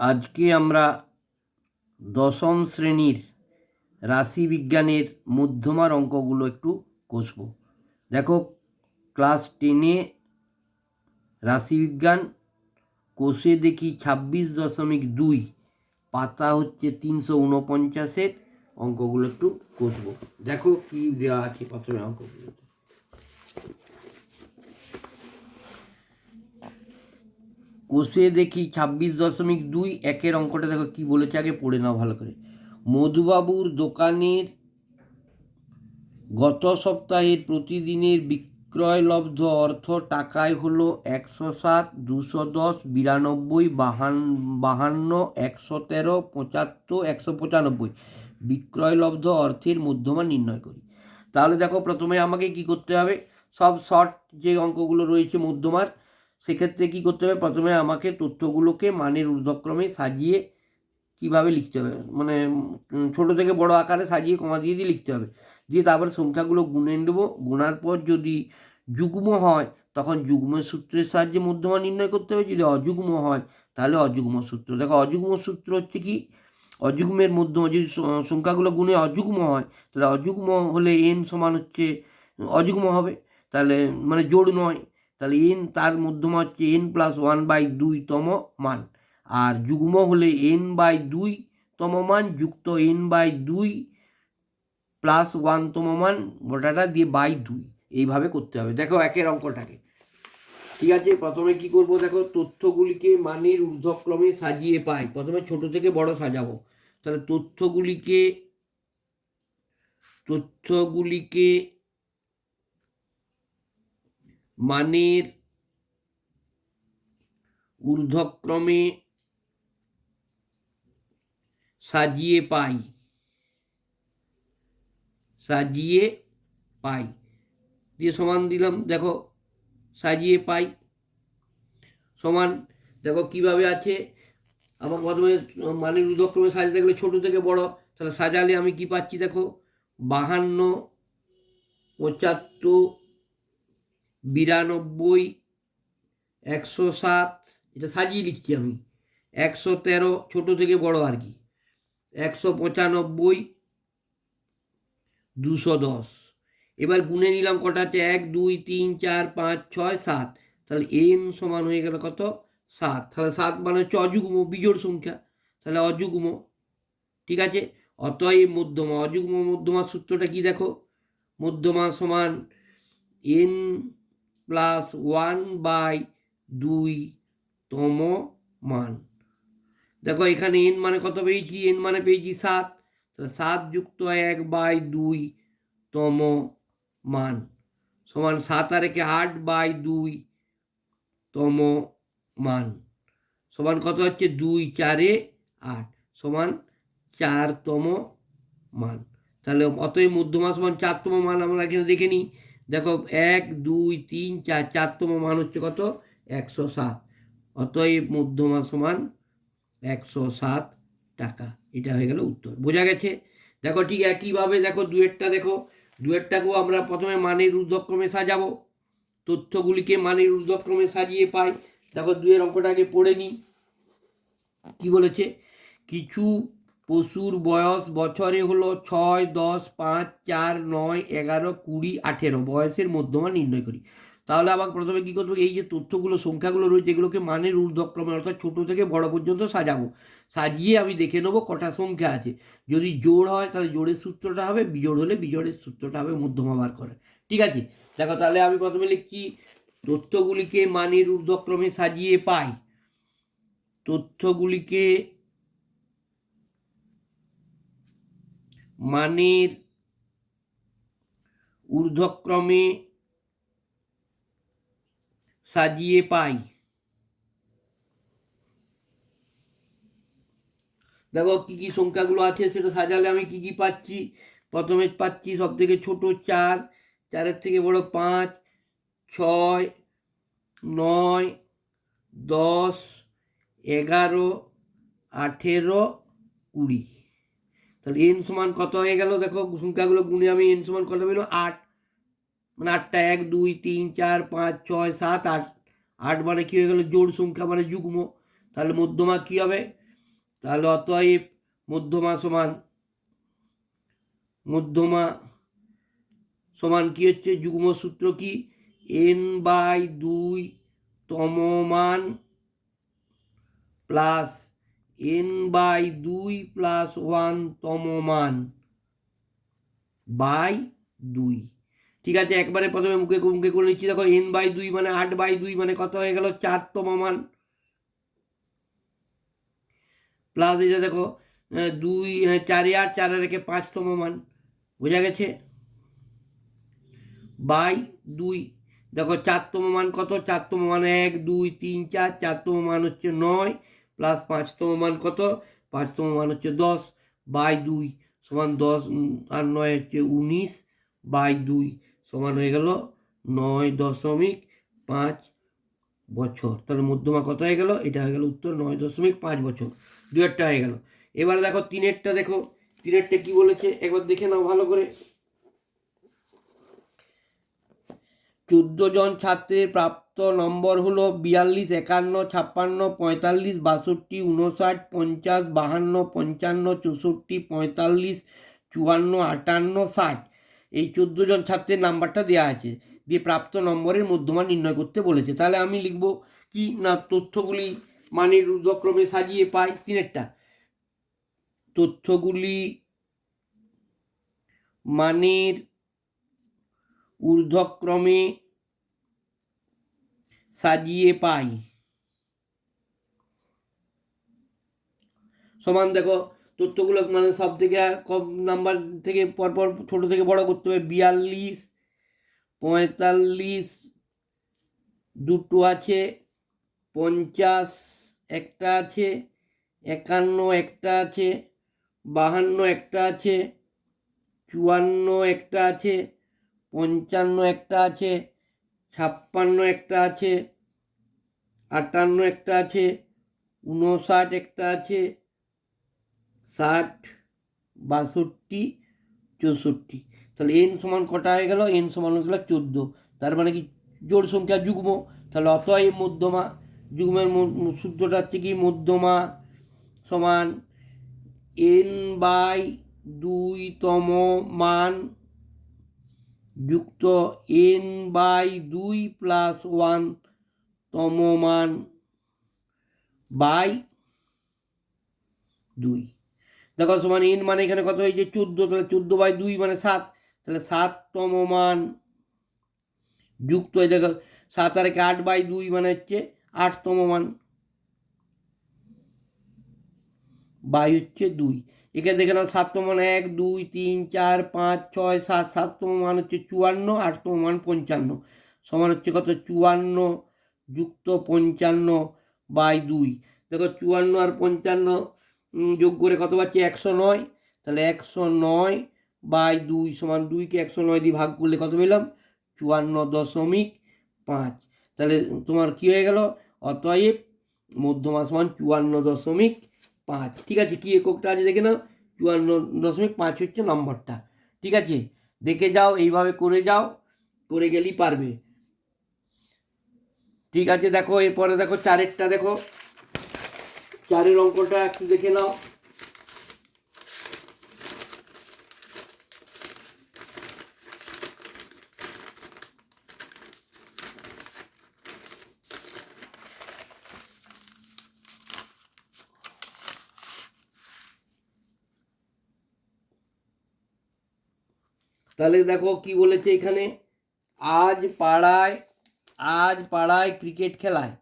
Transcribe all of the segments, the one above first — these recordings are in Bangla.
আজকে আমরা দশম শ্রেণির রাশিবিজ্ঞানের মধ্যমার অঙ্কগুলো একটু কষব। দেখো ক্লাস টেনে রাশিবিজ্ঞান কোষে দেখি ছাব্বিশ দশমিক দুই, পাতা হচ্ছে তিনশো উনপঞ্চাশের অঙ্কগুলো একটু কষব। দেখো কি দেওয়া আছে প্রথমে অঙ্কগুলোতে কোষে দেখি ছাব্বিশ দশমিক দুই একের অঙ্কটা দেখো কি বলেছে আগে পড়ে নাও ভালো করে। মধুবাবুর দোকানের গত সপ্তাহের প্রতিদিনের বিক্রয়লব্ধ অর্থ টাকায় হলো একশো সাত, দুশো দশ, বিরানব্বই, বাহান, বাহান্ন, একশো তেরো, পঁচাত্তর, একশো পঁচানব্বই। বিক্রয়লব্ধ অর্থের মধ্যমা নির্ণয় করি। তাহলে দেখো প্রথমে আমাকে কি করতে হবে? সব শর্ট যে অঙ্কগুলো রয়েছে মধ্যমার সেক্ষেত্রে কী করতে হবে? প্রথমে আমাকে তথ্যগুলোকে মানের ঊর্ধ্বক্রমে সাজিয়ে কীভাবে লিখতে হবে? মানে ছোট থেকে বড় আকারে সাজিয়ে কমা দিয়ে দিয়ে লিখতে হবে। দিয়ে তারপরে সংখ্যাগুলো গুনে নেব। গোনার পর যদি যুগ্ম হয়, তখন যুগ্ম সূত্রের সাহায্যে মধ্যমা নির্ণয় করতে হবে। যদি অযুগ্ম হয়, তাহলে অযুগ্ম সূত্র। দেখো, অযুগ্ম সূত্র হচ্ছে কি? অযুগ্মের মধ্যমা যদি সংখ্যাগুলো গুণে অযুগ্ম হয়, তাহলে অযুগ্ম হলে এন সমান হচ্ছে, অযুগ্ম হবে। তাহলে মানে জোড় নয়। তাহলে এন তার মধ্যমা হচ্ছে এন প্লাস ওয়ান বাই দুইতম মান। আর যুগ্ম হলে এন বাই দুই তম মান যুক্ত এন বাই দুই প্লাস ওয়ানতম মান গোটাটা দিয়ে বাই দুই। এইভাবে করতে হবে। দেখো একের অঙ্কটাকে। ঠিক আছে, প্রথমে কি করব? দেখো তথ্যগুলিকে মানের ঊর্ধ্বক্রমে সাজিয়ে পাই। প্রথমে ছোট থেকে বড় সাজাবো। তাহলে তথ্যগুলিকে তথ্যগুলিকে মানের ঊর্ধ্বক্রমে সাজিয়ে পাই। সাজিয়ে পাই। দিয়ে সমান দিলাম, দেখো, সাজিয়ে পাই। সমান, দেখো কীভাবে আছে? আমার প্রথমে মানের ঊর্ধ্বক্রমে সাজাতে গেলে ছোটো থেকে বড়, তাহলে সাজালে আমি কি পাচ্ছি দেখো? বাহান্ন, পঁচাত্তর বিরানব্বই, একশো সাত, এটা সাজিয়ে লিখছি আমি, একশো তেরো, ছোটো থেকে বড় আর কি, একশো পঁচানব্বই, দুশো দশ। এবার গুনে নিলাম কটা আছে? এক, দুই, তিন, চার, পাঁচ, ছয়, সাত। তাহলে এন সমান হয়ে গেল কত? সাত। তাহলে সাত মানে হচ্ছে অযুগ্ম বিজোড় সংখ্যা। তাহলে অযুগ্ম, ঠিক আছে? অতএব মধ্যমা, অযুগ্ম মধ্যমার সূত্রটা কি দেখো? মধ্যমা সমান এন প্লাস ওয়ান বাই দুই তম মান। দেখো, এখানে এন মানে কত পেয়েছি? এন মানে পেয়েছি সাত। তাহলে সাত যুক্ত এক বাই দুই তম মান। সমান সাত আর একে আট বাই দুই তম মান। সমান কত হচ্ছে? দুই চারে আট। সমান চারতম মান। তাহলে অতএব মধ্যমা সমান চারতম মান আমরা এখানে দেখে নিই। দেখো এক, দুই, তিন, চার চারতম মান হচ্ছে কত? একশো সাত। অতএব মধ্যমা সমান একশো সাত টাকা। এটা হয়ে গেল উত্তর। বোঝা গেছে? দেখো ঠিক একইভাবে দেখো দুয়েরটা দেখো। দুয়েরটাকেও আমরা প্রথমে মানের ঊর্ধ্বক্রমে সাজাবো। তথ্যগুলিকে মানের ঊর্ধ্বক্রমে সাজিয়ে পাই। দেখো দুয়ের অঙ্কটাকে পড়ে নিই। কি বলেছে? কিছু পশুর বয়স বছরে হলো ছয়, দশ, পাঁচ, চার, নয়, এগারো, কুড়ি, আঠেরো। বয়সের মধ্যমা নির্ণয় করি। তাহলে আবার প্রথমে কী করব? এই যে তথ্যগুলো, সংখ্যাগুলো রয়েছে এগুলোকে মানের ঊর্ধ্বক্রমে, অর্থাৎ ছোটো থেকে বড় পর্যন্ত সাজাবো। সাজিয়ে আমি দেখে নেব কটা সংখ্যা আছে। যদি জোড় হয়, তাহলে জোড়ের সূত্রটা হবে, বিজোড় হলে বিজোড়ের সূত্রটা হবে মধ্যমা বার করে। ঠিক আছে? দেখো, তাহলে আমি প্রথমে লিখছি, তথ্যগুলিকে মানের ঊর্ধ্বক্রমে সাজিয়ে পাই। তথ্যগুলিকে মানের ঊর্ধ্বক্রমে সাজিয়ে পাই। দেখো কি কি সংখ্যাগুলো আছে, সেটা সাজালে আমি কি কি পাচ্ছি? প্রথমে পাচ্ছি সব থেকে ছোটো চার, চারের থেকে বড় পাঁচ, ছয়, নয়, দশ, এগারো, আঠেরো, কুড়ি। তাহলে এন সমান কত হয়ে গেল? দেখো, সংখ্যাগুলো গুণে আমি এন সমান কত পেলাম? আট। মানে আটটা এক, দুই, তিন, চার, পাঁচ, ছয়, সাত, আট। আট মানে কী হয়ে গেল? জোড় সংখ্যা মানে যুগ্ম। তাহলে মধ্যমা কী হবে? তাহলে অতএব মধ্যমা সমান মধ্যমা সমান কি হচ্ছে? যুগ্ম সূত্র কি? এন বাই দুই তমমান প্লাস এন বাই দুই প্লাস ওয়ান তমমান বাই দুই। ঠিক আছে একবারে প্রথমে মুখে মুখে করে নিচ্ছি। দেখো এন বাই দুই মানে আট বাই দুই মানে কত হয়ে গেল? চারতম মান। প্লাস এটা দেখো দুই আহ, চারে আট চারে রেখে পাঁচতম মান। বোঝা গেছে? বাই দুই। দেখো চারতম মান কত? চারতম মান এক দুই তিন চার। চারতম মান হচ্ছে নয়। প্লাস পাঁচতম মান কত? পাঁচতম মান হচ্ছে দশ বাই দুই সমান দশ আর নয় হচ্ছে উনিশ বাই দুই সমান হয়ে গেল নয় দশমিক পাঁচ বছর। তাহলে মধ্যমা কত হয়ে গেল? এটা হয়ে গেল উত্তর নয় দশমিক পাঁচ বছর। দুয়েরটা হয়ে গেল। এবারে দেখো তিনেরটা দেখো। তিনেরটা কি বলেছে? একবার দেখে নাও ভালো করে। চোদ্দ জন ছাত্রের প্রাপ্ত নম্বর হলো বিয়াল্লিশ, একান্ন, ছাপ্পান্ন, পঁয়তাল্লিশ, বাষট্টি উনষাট পঞ্চাশ, বাহান্ন, পঞ্চান্ন, চৌষট্টি, পঁয়তাল্লিশ, চুয়ান্ন, আটান্ন, ষাট। এই চোদ্দ জন ছাত্রের নাম্বারটা দেওয়া আছে দিয়ে প্রাপ্ত নম্বরের মধ্যমান নির্ণয় করতে বলেছে। তাহলে আমি লিখব, কি না তথ্যগুলি মানের ঊর্ধ্বক্রমে সাজিয়ে পাই? তিনেরটা। তথ্যগুলি মানের ঊর্ধ্বক্রমে সাজিয়ে পাই। সমান দেখো, তথ্যগুলো মানে সব থেকে কম নাম্বার থেকে পরপর ছোট থেকে বড় করতে হবে। বিয়াল্লিশ, পঁয়তাল্লিশ, দুটো আছে, পঞ্চাশ একটা আছে, একান্ন একটা আছে, বাহান্ন একটা আছে, চুয়ান্ন একটা আছে পঞ্চান্ন একটা আছে, ছাপ্পান্ন একটা আছে, আটান্ন একটা আছে উনষাট একটা আছে, ষাট, বাষট্টি, চৌষট্টি। তাহলে এন সমান কটা হয়ে গেল? এন সমান হয়ে গেল চোদ্দ। তার মানে কি জোড় সংখ্যা যুগ্ম? তাহলে অতএব মধ্যমা, যুগ্মের সূত্রটা হচ্ছে কি মধ্যমা সমান এন বাই দুইতম মান যুক্ত এন বাই দুই প্লাস ওয়ান তম মান বাই দুই। দেখো সমান এন মানে এখানে কত হয়েছে? চোদ্দ। তাহলে চোদ্দ বাই দুই মানে সাত। তাহলে সাততম মান যুক্ত হয়ে দেখো, সাত আর আট বাই দুই মানে হচ্ছে আটতম মান বাই হচ্ছে দুই। এখানে দেখে নাও সাততম মান এক, দুই, তিন, চার, পাঁচ, ছয়, সাত সাততম মান হচ্ছে চুয়ান্ন আটতম মান পঞ্চান্ন। সমান হচ্ছে কত? চুয়ান্ন যুক্ত পঞ্চান্ন বাই দুই। দেখো, চুয়ান্ন আর পঞ্চান্ন যোগ করে কত পাচ্ছি? একশো নয়। তাহলে একশো নয় বাই দুই সমান দুইকে একশো নয় দিয়ে ভাগ করলে কত পেলাম? চুয়ান্ন দশমিক পাঁচ। তাহলে তোমার কি হয়ে গেল? অতএব মধ্যমা সমান চুয়ান্ন দশমিক পাঁচ, ঠিক আছে? কী এককটা আছে দেখে নাও। চুয়ান্ন দশমিক পাঁচ হচ্ছে নম্বরটা। ঠিক আছে? দেখে যাও, এইভাবে করে যাও, করে গেলেই পারবে। ঠিক আছে? দেখো, এরপরে দেখো চারেরটা দেখো। চারের অঙ্কটা একটু দেখে নাও। তাহলে দেখো কি বলেছে এখানে? আজ পাড়ায় আজ পাড়ায় ক্রিকেট খেলায়।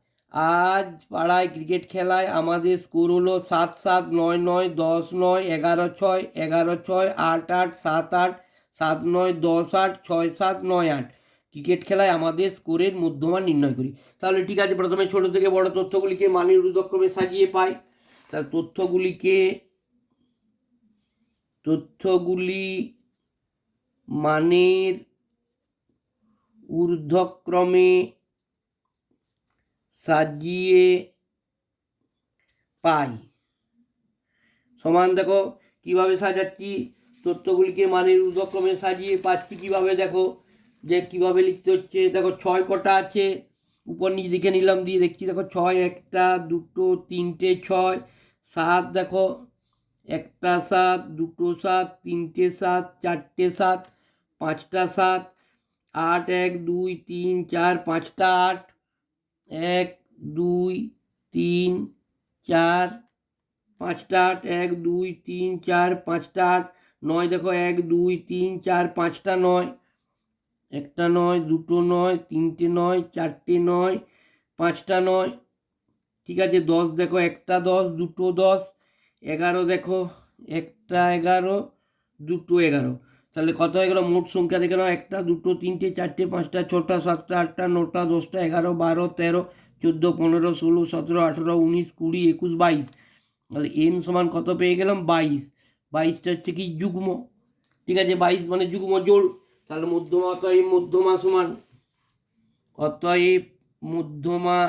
আজ পাড়ায় ক্রিকেট খেলায় আমাদের স্কোর হলো সাত সাত নয় নয় দশ নয় এগারো ছয় এগারো ছয় আট আট সাত আট, সাত নয় দশ আট, ছয় সাত নয় আট। ক্রিকেট খেলায় আমাদের স্কোরের মধ্যমান নির্ণয় করি। তাহলে ঠিক আছে, প্রথমে ছোট থেকে বড় তথ্যগুলিকে মানের ঊর্ধ্বক্রমে সাজিয়ে পাই। তার তথ্যগুলিকে, তথ্যগুলি মানের ঊর্ধ্বক্রমে সাজিয়ে পাই। সমান দেখো, কীভাবে সাজাচ্ছি? তথ্যগুলিকে মানের ঊর্ধ্বক্রমে সাজিয়ে পাচ্ছি কীভাবে দেখো? যে কীভাবে লিখতে হচ্ছে? দেখো, ছয় কটা আছে। উপর নিচ দেখে নিলাম, দিয়ে দেখছি, দেখো, ছয়, একটা, দুটো, তিনটে, ছয়, সাত, দেখো, একটা সাত, দুটো সাত, তিনটে সাত, চারটে সাত পাঁচটা সাত, আট, এক, দুই, তিন, চার, পাঁচটা আট, এক, দুই, তিন, চার, পাঁচটা আট, এক, দুই, তিন, চার, পাঁচটা আট, নয়, দেখো, এক, দুই, তিন, চার, পাঁচটা নয়, একটা নয়, দুটো নয়, তিনটে নয়, চারটে নয়, পাঁচটা নয়, ঠিক আছে, দশ, দেখো, একটা দশ, দুটো দশ, এগারো, দেখো, একটা এগারো, দুটো এগারো তাহলে কত হয়ে গেল? মোট সংখ্যা দেখে নাও। একটা, দুটো, তিনটে, চারটে, পাঁচটা, ছটা, সাতটা, আটটা, নটা, দশটা, এগারো, বারো, তেরো, চোদ্দ, পনেরো, ষোলো, সতেরো, আঠেরো, উনিশ, কুড়ি, একুশ, বাইশ। তাহলে এন সমান কত পেয়ে গেলাম? বাইশ। বাইশটা হচ্ছে কি? যুগ্ম। ঠিক আছে? বাইশ মানে যুগ্ম জোড়। তাহলে মধ্যমা অতএব মধ্যমা সমান। অতএব মধ্যমা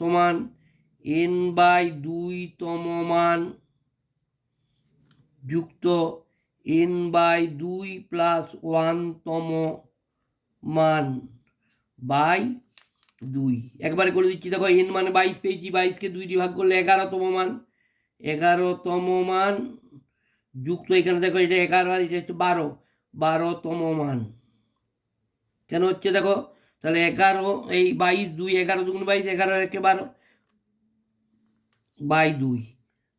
সমান এন বাই দুইতম মান যুক্ত এন বাই দুই প্লাস ওয়ানতম মান বাই দুই। একবারে করে দিচ্ছি, দেখো এন মানে বাইশ পেয়েছি বাইশকে দুই দিয়ে ভাগ করলে এগারোতম মান। এগারোতম মান যুক্ত এখানে, দেখো এটা এগারো আর এটা হচ্ছে বারো। বারোতম মান। কেন হচ্ছে দেখো? তাহলে এগারো, এই বাইশ, দুই, এগারো দুগুণ বাইশ, এগারো একে বারো। বাই দুই।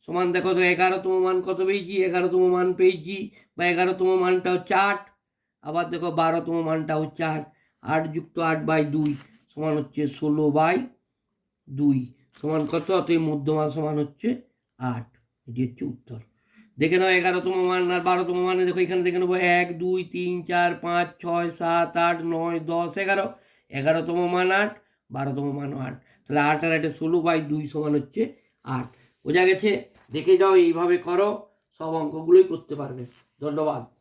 সমান দেখো তো এগারোতম মান কত পেয়েছি? এগারোতম মান পেয়েছি। বা এগারোতম মানটা হচ্ছে আট আবার দেখো বারোতম মানটা হচ্ছে আট আট যুক্ত আট বাই দুই সমান হচ্ছে ষোলো বাই দুই। সমান কত? অতএব মধ্যমা সমান হচ্ছে আট। এটি হচ্ছে উত্তর। দেখে নাও এগারোতম মান আর বারোতম মানে দেখো এখানে দেখে নেব এক, দুই, তিন, চার, পাঁচ, ছয়, সাত, আট, নয়, দশ, এগারো। এগারোতম মান আট, বারোতম মান আট। তাহলে আট আর আটে ষোলো বাই দুই সমান হচ্ছে আট। বোঝা গেছে? দেখে যাও এইভাবে করো সব অঙ্কগুলোই করতে পারবে। ধন্যবাদ।